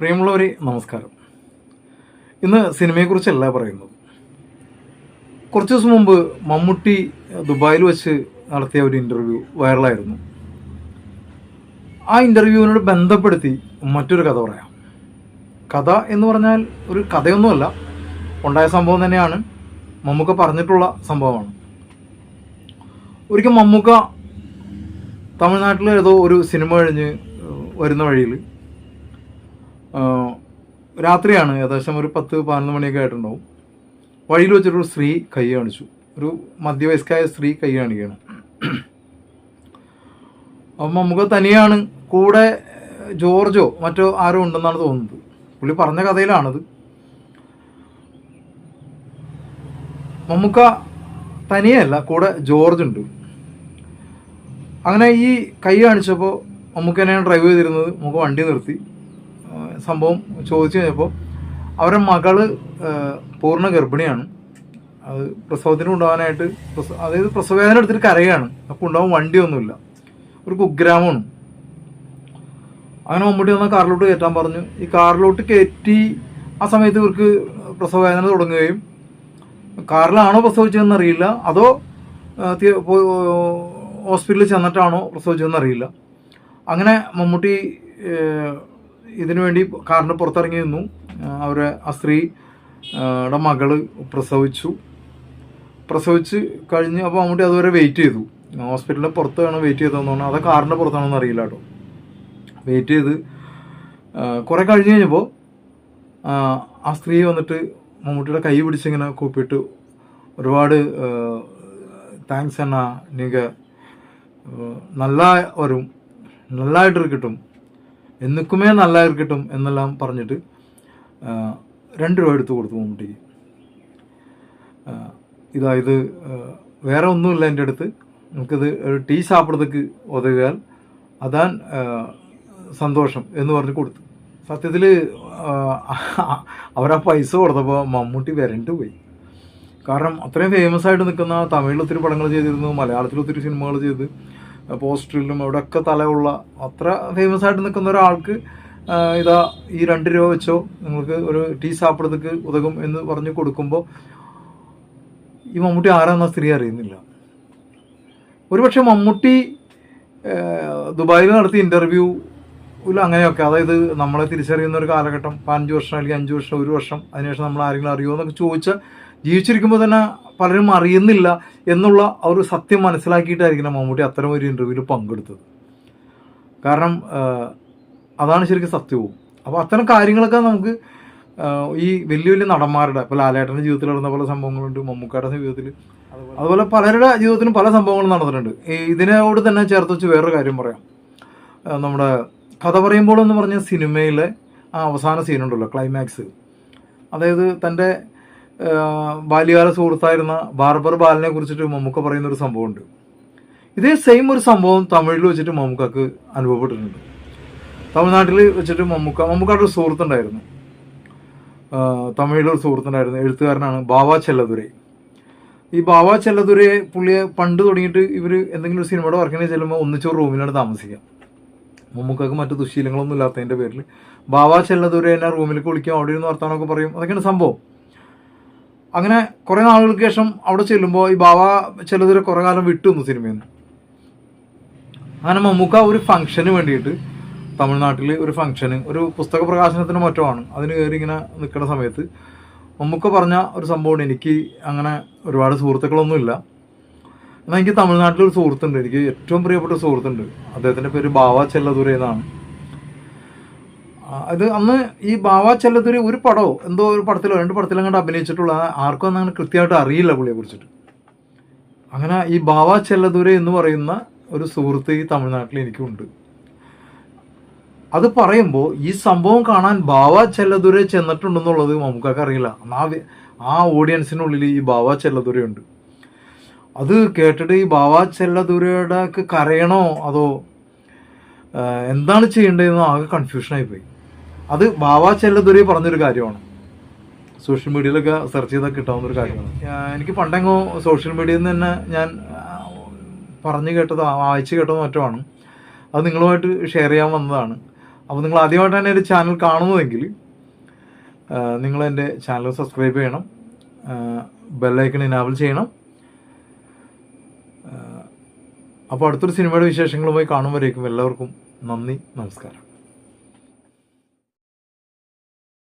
പ്രിയമുള്ളവരെ നമസ്കാരം. ഇന്ന് സിനിമയെക്കുറിച്ചല്ല പറയുന്നത്. കുറച്ച് ദിവസം മുമ്പ് മമ്മൂട്ടി ദുബായിൽ വെച്ച് നടത്തിയ ഒരു ഇന്റർവ്യൂ വൈറലായിരുന്നു. ആ ഇന്റർവ്യൂവിനോട് ബന്ധപ്പെടുത്തി മറ്റൊരു കഥ പറയാം. കഥ എന്ന് പറഞ്ഞാൽ ഒരു കഥയൊന്നുമല്ല. ഉണ്ടായ സംഭവം തന്നെയാണ്. മമ്മൂക്ക പറഞ്ഞിട്ടുള്ള സംഭവമാണ്. ഒരിക്കൽ മമ്മൂക്ക തമിഴ്നാട്ടിൽ ഏതോ ഒരു സിനിമ കഴിഞ്ഞ് വരുന്ന വഴിയിൽ രാത്രിയാണ് ഏകദേശം ഒരു പത്ത് പതിനൊന്ന് മണിയൊക്കെ ആയിട്ടുണ്ടാവും. വഴിയിൽ വെച്ചിട്ടൊരു സ്ത്രീ കൈ കാണിച്ചു. ഒരു മധ്യവയസ്കായ സ്ത്രീ കൈ കാണിക്കുകയാണ്. അപ്പം നമുക്ക് തനിയാണ്. കൂടെ ജോർജോ മറ്റോ ആരോ ഉണ്ടെന്നാണ് തോന്നുന്നത്. പുള്ളി പറഞ്ഞ കഥയിലാണത്. മമ്മൂക്ക തനിയല്ല കൂടെ ജോർജ് ഉണ്ട്. അങ്ങനെ ഈ കൈ കാണിച്ചപ്പോൾ മമ്മൂക്ക തന്നെയാണ് ഡ്രൈവ് ചെയ്തിരുന്നത്. നമുക്ക് വണ്ടി നിർത്തി. സംഭവം ചോദിച്ചു കഴിഞ്ഞപ്പോൾ അവരുടെ മകൾ പൂർണ ഗർഭിണിയാണ്. അത് പ്രസവത്തിന് കൊണ്ടുപോകാനായിട്ട് അതായത് പ്രസവവേദന എടുത്തിട്ട് കരയാണ്. അപ്പോൾ ഉണ്ടാവും വണ്ടിയൊന്നുമില്ല. ഒരു കുഗ്രാമമാണ്. അങ്ങനെ മമ്മൂട്ടി വന്ന കാറിലോട്ട് കയറ്റാൻ പറഞ്ഞു. ഈ കാറിലോട്ട് കയറ്റി ആ സമയത്ത് ഇവർക്ക് പ്രസവവേദന തുടങ്ങുകയും കാറിലാണോ പ്രസവിച്ചതെന്ന് അറിയില്ല. അതോ ഹോസ്പിറ്റലിൽ ചെന്നിട്ടാണോ പ്രസവിച്ചതെന്ന് അറിയില്ല. അങ്ങനെ മമ്മൂട്ടി ഇതിനുവേണ്ടി കാറിന് പുറത്തിറങ്ങി നിന്നു. അവരെ ആ സ്ത്രീയുടെ മകൾ പ്രസവിച്ചു. പ്രസവിച്ച് കഴിഞ്ഞ് അപ്പോൾ മമ്മൂട്ടി അതുവരെ വെയിറ്റ് ചെയ്തു. ഹോസ്പിറ്റലിന്റെ പുറത്താണ് വെയിറ്റ് ചെയ്തതെന്ന് പറഞ്ഞാൽ അത് കാറിന്റെ പുറത്താണെന്ന് അറിയില്ല കേട്ടോ. വെയിറ്റ് ചെയ്ത് കുറേ കഴിഞ്ഞ് കഴിഞ്ഞപ്പോൾ ആ സ്ത്രീ വന്നിട്ട് മമ്മൂട്ടിയുടെ കൈ പിടിച്ചിങ്ങനെ കൂപ്പിയിട്ട് ഒരുപാട് താങ്ക്സ് എന്നാ നിങ്ങൾക്ക് നല്ല വരും നല്ലതായിട്ട് കിട്ടും. എന്നക്കുമേ നല്ല ഇരിക്കട്ടും എന്നെല്ലാം പറഞ്ഞിട്ട് രണ്ട് രൂപ എടുത്തു കൊടുത്തു മമ്മൂട്ടിക്ക്. ഇതാ ഇത് വേറെ ഒന്നുമില്ല എന്റെ അടുത്ത്. നമുക്കിത് ഒരു ടീ സാപ്പിടത്തേക്ക് ഒതുകിയാൽ അതാൻ സന്തോഷം എന്ന് പറഞ്ഞ് കൊടുത്തു. സത്യത്തിൽ അവരാ പൈസ കൊടുത്തപ്പോൾ മമ്മൂട്ടി വരണ്ടു പോയി. കാരണം അത്രയും ഫേമസ് ആയിട്ട് നിൽക്കുന്ന തമിഴിൽ ഒത്തിരി പടങ്ങൾ ചെയ്തിരുന്നു മലയാളത്തിൽ ഒത്തിരി സിനിമകൾ ചെയ്ത്. പോസ്റ്ററിലും അവിടെയൊക്കെ തലയുള്ള അത്ര ഫേമസ് ആയിട്ട് നിൽക്കുന്ന ഒരാൾക്ക് ഇതാ ഈ രണ്ട് രൂപ വെച്ചോ നിങ്ങൾക്ക് ഒരു ടീ സാപ്പിടത്തേക്ക് ഉതകും എന്ന് പറഞ്ഞ് കൊടുക്കുമ്പോൾ ഈ മമ്മൂട്ടി ആരാന്ന സ്ത്രീ അറിയുന്നില്ല. ഒരുപക്ഷെ മമ്മൂട്ടി ദുബായിൽ നടത്തിയ ഇന്റർവ്യൂ ഇല്ല അങ്ങനെയൊക്കെ അതായത് നമ്മളെ തിരിച്ചറിയുന്ന ഒരു കാലഘട്ടം പതിനഞ്ച് വർഷം അല്ലെങ്കിൽ അഞ്ച് വർഷം ഒരു വർഷം അതിനുശേഷം നമ്മൾ ആരെങ്കിലും അറിയുമോ എന്നൊക്കെ ചോദിച്ചാൽ ജീവിച്ചിരിക്കുമ്പോൾ തന്നെ പലരും അറിയുന്നില്ല എന്നുള്ള ആ ഒരു സത്യം മനസ്സിലാക്കിയിട്ടായിരിക്കണം മമ്മൂട്ടി അത്തരം ഒരു ഇന്റർവ്യൂവിൽ പങ്കെടുത്തത്. കാരണം അതാണ് ശരിക്കും സത്യവും. അപ്പോൾ അത്തരം കാര്യങ്ങളൊക്കെ നമുക്ക് ഈ വലിയ വലിയ നടന്മാരുടെ ഇപ്പോൾ ലാലേട്ടന്റെ ജീവിതത്തിൽ നടന്ന പല സംഭവങ്ങളുണ്ട് മമ്മൂക്കാരുടെ ജീവിതത്തിൽ അതുപോലെ പലരുടെ ജീവിതത്തിലും പല സംഭവങ്ങളും നടന്നിട്ടുണ്ട്. ഇതിനോട് തന്നെ ചേർത്ത് വെച്ച് വേറൊരു കാര്യം പറയാം. നമ്മുടെ കഥ പറയുമ്പോൾ എന്ന് പറഞ്ഞ സിനിമയിലെ ആ അവസാന സീനുണ്ടല്ലോ ക്ലൈമാക്സ് അതായത് തന്റെ ബാല്യകാല സുഹൃത്തായിരുന്ന ബാർബർ ബാലിനെ കുറിച്ചിട്ട് മമ്മൂക്ക പറയുന്ന ഒരു സംഭവമുണ്ട്. ഇതേ സെയിം ഒരു സംഭവം തമിഴിൽ വെച്ചിട്ട് മമ്മൂക്കക്ക് അനുഭവപ്പെട്ടിട്ടുണ്ട്. തമിഴ്നാട്ടിൽ വെച്ചിട്ട് മമ്മൂക്ക മമ്മൂക്കായിട്ട് ഒരു സുഹൃത്തുണ്ടായിരുന്നു. തമിഴിലൊരു സുഹൃത്തുണ്ടായിരുന്നു. എഴുത്തുകാരനാണ് ബാവ ചെല്ലതുരൈ. ഈ ബാവ ചെല്ലതുരയെ പുള്ളിയെ പണ്ട് തുടങ്ങിയിട്ട് ഇവർ എന്തെങ്കിലും ഒരു സിനിമയുടെ വർക്കിന് ചെല്ലുമ്പോൾ ഒന്നിച്ചോ റൂമിലാണ് താമസിക്കുക. മമ്മൂക്കക്ക് മറ്റു ദുശീലങ്ങളൊന്നും ഇല്ലാത്തതിന്റെ പേരിൽ ബാവ ചെല്ലതുരെ എന്നെ റൂമിലേക്ക് വിളിക്കും അവിടെ ഇരുന്ന് വർത്താനമൊക്കെ പറയും. അതൊക്കെയാണ് സംഭവം. അങ്ങനെ കുറേ നാളുകൾക്ക് ശേഷം അവിടെ ചെല്ലുമ്പോൾ ഈ ബാബ ചെല്ലതുര കുറേ കാലം വിട്ടു നിന്നു സിനിമയിൽ നിന്ന്. അങ്ങനെ മമ്മൂക്ക ഒരു ഫംഗ്ഷന് വേണ്ടിയിട്ട് തമിഴ്നാട്ടിൽ ഒരു ഫംഗ്ഷന് ഒരു പുസ്തക പ്രകാശനത്തിന് മറ്റോ ആണ് അതിന് കയറി ഇങ്ങനെ നിൽക്കുന്ന സമയത്ത് മമ്മൂക്ക പറഞ്ഞ ഒരു സംഭവമാണ് എനിക്ക് അങ്ങനെ ഒരുപാട് സുഹൃത്തുക്കളൊന്നുമില്ല. എന്നാൽ എനിക്ക് തമിഴ്നാട്ടിൽ ഒരു സുഹൃത്തുണ്ട്. എനിക്ക് ഏറ്റവും പ്രിയപ്പെട്ട സുഹൃത്തുണ്ട്. അദ്ദേഹത്തിന്റെ പേര് ബാവ ചെല്ലതുര എന്നാണ്. ഇത് അന്ന് ഈ ബാവ ചെല്ലത്തൊരു ഒരു പടമോ എന്തോ ഒരു പടത്തിലോ രണ്ട് പടത്തിലോ അങ്ങോട്ട് അഭിനയിച്ചിട്ടുള്ള ആർക്കും അന്ന് അങ്ങനെ കൃത്യമായിട്ട് അറിയില്ല പുള്ളിയെ കുറിച്ചിട്ട്. അങ്ങനെ ഈ ബാവ ചെല്ലതുര എന്ന് പറയുന്ന ഒരു സുഹൃത്ത് ഈ തമിഴ്നാട്ടിൽ എനിക്കുണ്ട്. അത് പറയുമ്പോൾ ഈ സംഭവം കാണാൻ ബാവ ചെല്ലതുര ചെന്നിട്ടുണ്ടെന്നുള്ളത് നമുക്കൊക്കെ അറിയില്ല. ആ ആ ഓഡിയൻസിനുള്ളിൽ ഈ ബാവ ചെല്ലതുരയുണ്ട് അത് കേട്ടിട്ട് ഈ ബാവ ചെല്ലതുരയുടെ കരയണോ അതോ എന്താണ് ചെയ്യേണ്ടതെന്ന് ആകെ കൺഫ്യൂഷനായി പോയി അത് ബാബാ ചെല്ലതുരി പറഞ്ഞൊരു കാര്യമാണ്. സോഷ്യൽ മീഡിയയിലൊക്കെ സെർച്ച് ചെയ്താൽ കിട്ടാവുന്ന ഒരു കാര്യമാണ്. എനിക്ക് പണ്ടെങ്ങോ സോഷ്യൽ മീഡിയയിൽ നിന്ന് തന്നെ ഞാൻ പറഞ്ഞു കേട്ടത് വായിച്ചു കേട്ടതോ മറ്റുമാണ്. അത് നിങ്ങളുമായിട്ട് ഷെയർ ചെയ്യാൻ വന്നതാണ്. അപ്പോൾ നിങ്ങൾ ആദ്യമായിട്ട് തന്നെ ഒരു ചാനൽ കാണുന്നതെങ്കിൽ നിങ്ങൾ എന്റെ ചാനൽ സബ്സ്ക്രൈബ് ചെയ്യണം. ബെല്ലൈക്കൺ ഇനാബിൾ ചെയ്യണം. അപ്പോൾ അടുത്തൊരു സിനിമയുടെ വിശേഷങ്ങളുമായി കാണുമ്പോഴേക്കും എല്ലാവർക്കും നന്ദി നമസ്കാരം.